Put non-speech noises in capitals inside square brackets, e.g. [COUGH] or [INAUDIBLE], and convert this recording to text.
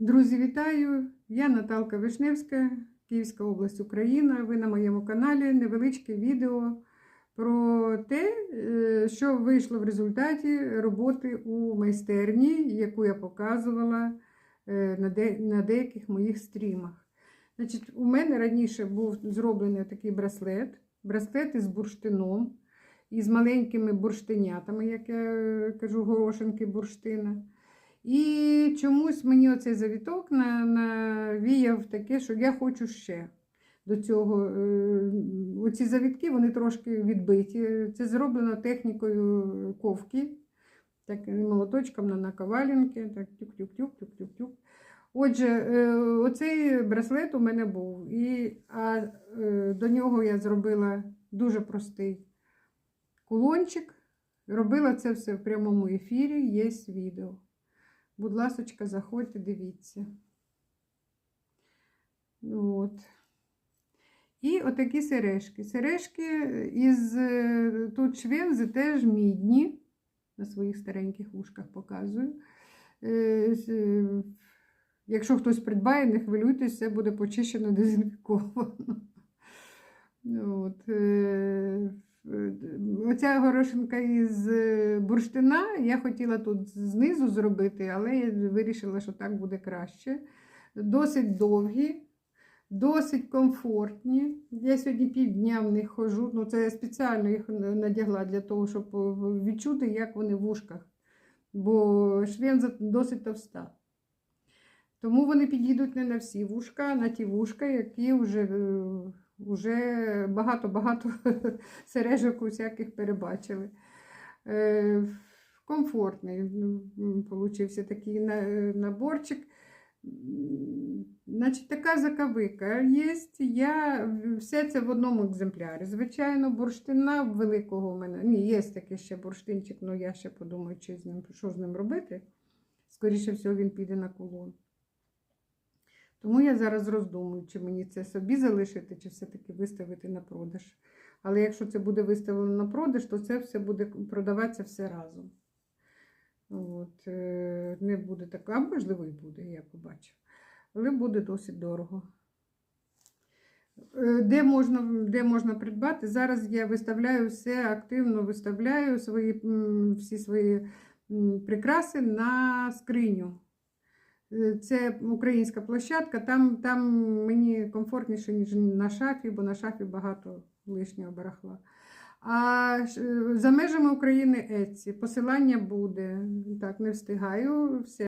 Друзі, вітаю! Я Наталка Вишневська, Київська область, Україна. Ви на моєму каналі невеличке відео про те, е, що вийшло в результаті роботи у майстерні, яку я показувала е, на деяких моїх стрімах. Значить, у мене раніше був зроблений такий браслет, браслет із бурштином, із маленькими бурштинятами, як я е, кажу, горошинки бурштина. І чомусь мені оцей завіток навіяв таке, що я хочу ще до цього. е, Оці завітки вони трошки відбиті. Це зроблено технікою ковки, так, молоточком на наковалінки, так тюк-тюк-тюк, тюк-тюк-тюк. Отже, е, оцей браслет у мене був. І, а е, до нього я зробила дуже простий кулончик. Робила це все в прямому ефірі, є відео. Будь ласочка, заходьте, дивіться. От. І отакі сережки. Сережки із е, тут швензи теж мідні. На своїх стареньких вушках показую. Е, е, Якщо хтось придбає, не хвилюйтесь, все буде почищено, дезінфіковано. От. Е, е, Оця горошинка із е, бурштина я хотіла тут знизу зробити, але я вирішила, що так буде краще. Досить довгі, досить комфортні. Я сьогодні півдня в них хожу. Ну, це я спеціально їх надягла для того, щоб відчути, як вони в ушках. Бо швенза досить товста. Тому вони підійдуть не на всі вушка, а на ті вушка, які вже, е, вже багато-багато [LAUGHS] сережок усяких перебачили. Е, Комфортний получився такий наборчик. Значить, така заковика є. Я все це в одному екземплярі. Звичайно, бурштина великого в мене. Ні, є такий ще бурштинчик, але я ще подумаю, чи з ним, що з ним робити. Скоріше всього, він піде на кулон. Тому я зараз роздумую, чи мені це собі залишити, чи все-таки виставити на продаж. Але якщо це буде виставлено на продаж, то це все буде продаватися все разом. От, е, не буде так, а можливо і буде, я побачу. Але буде досить дорого. Е, Де можна, де можна придбати? Зараз я виставляю все, активно виставляю свої, всі свої прикраси на скриню. Е, Це українська площадка, там, там мені комфортніше, ніж на шафі, бо на шафі багато лишнього барахла. А за межами України Еці Посилання буде. Так, не встигаю. Все.